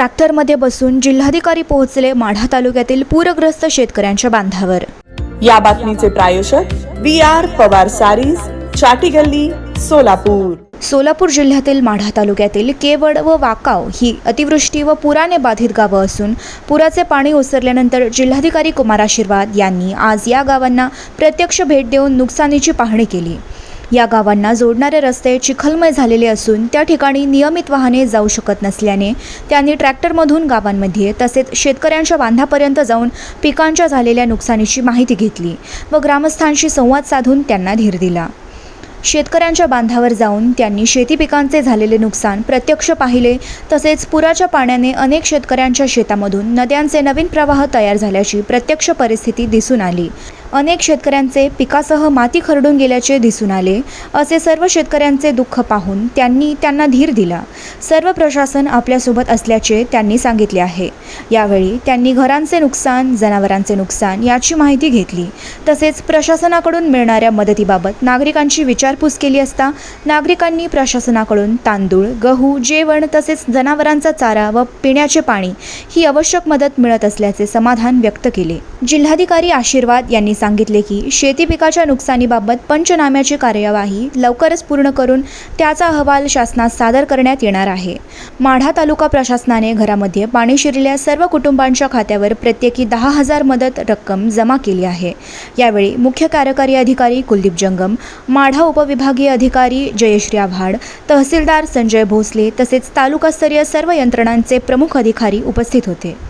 ट्रॅक्टरमध्ये बसून जिल्हाधिकारी पोहोचले माढा तालुक्यातील पूरग्रस्त शेतकऱ्यांच्या बांधावर. या बातमीचे प्रायोजक व्ही आर पवार सारीज चाटी गल्ली सोलापूर. सोलापूर जिल्ह्यातील माढा तालुक्यातील केवड व वाकाव ही अतिवृष्टी व पुराने बाधित गावं असून पुराचे पाणी ओसरल्यानंतर जिल्हाधिकारी कुमार आशीर्वाद यांनी आज या गावांना प्रत्यक्ष भेट देऊन नुकसानीची पाहणी केली. या गावांना जोडणारे रस्ते चिखलमय झालेले असून त्या ठिकाणी नियमित वाहने जाऊ शकत नसल्याने त्यांनी ट्रॅक्टरमधून गावांमध्ये तसेच शेतकऱ्यांच्या बांधापर्यंत जाऊन पिकांच्या झालेल्या नुकसानीची माहिती घेतली व ग्रामस्थांशी संवाद साधून त्यांना धीर दिला. शेतकऱ्यांच्या बांधावर जाऊन त्यांनी शेती पिकांचे झालेले नुकसान प्रत्यक्ष पाहिले तसेच पुराच्या पाण्याने अनेक शेतकऱ्यांच्या शेतामधून नद्यांचे नवीन प्रवाह तयार झाल्याची प्रत्यक्ष परिस्थिती दिसून आली. अनेक शेतकऱ्यांचे पिकासह माती खरडून गेल्याचे दिसून आले. असे सर्व शेतकऱ्यांचे दुःख पाहून त्यांनी त्यांना धीर दिला. सर्व प्रशासन आपल्यासोबत असल्याचे त्यांनी सांगितले आहे. यावेळी त्यांनी घरांचे नुकसान जनावरांचे नुकसान याची माहिती घेतली. तसेच प्रशासनाकडून मिळणाऱ्या मदतीबाबत नागरिकांची विचारपूस केली असता नागरिकांनी प्रशासनाकडून तांदूळ गहू जेवण तसेच जनावरांचा चारा व पिण्याचे पाणी ही आवश्यक मदत मिळत असल्याचे समाधान व्यक्त केले. जिल्हाधिकारी आशीर्वाद यांनी सांगितले की शेती पिकाच्या नुकसानीबाबत पंचनाम्याची कार्यवाही लवकरच पूर्ण करून त्याचा अहवाल शासनास सादर करण्यात येणार आहे. माढा तालुका प्रशासनाने घरामध्ये पाणी शिरलेल्या सर्व कुटुंबांच्या खात्यावर प्रत्येकी दहा हजार मदत रक्कम जमा केली आहे. यावेळी मुख्य कार्यकारी अधिकारी कुलदीप जंगम माढा उपविभागीय अधिकारी जयश्री आव्हाड तहसीलदार संजय भोसले तसेच तालुकास्तरीय सर्व यंत्रणांचे प्रमुख अधिकारी उपस्थित होते.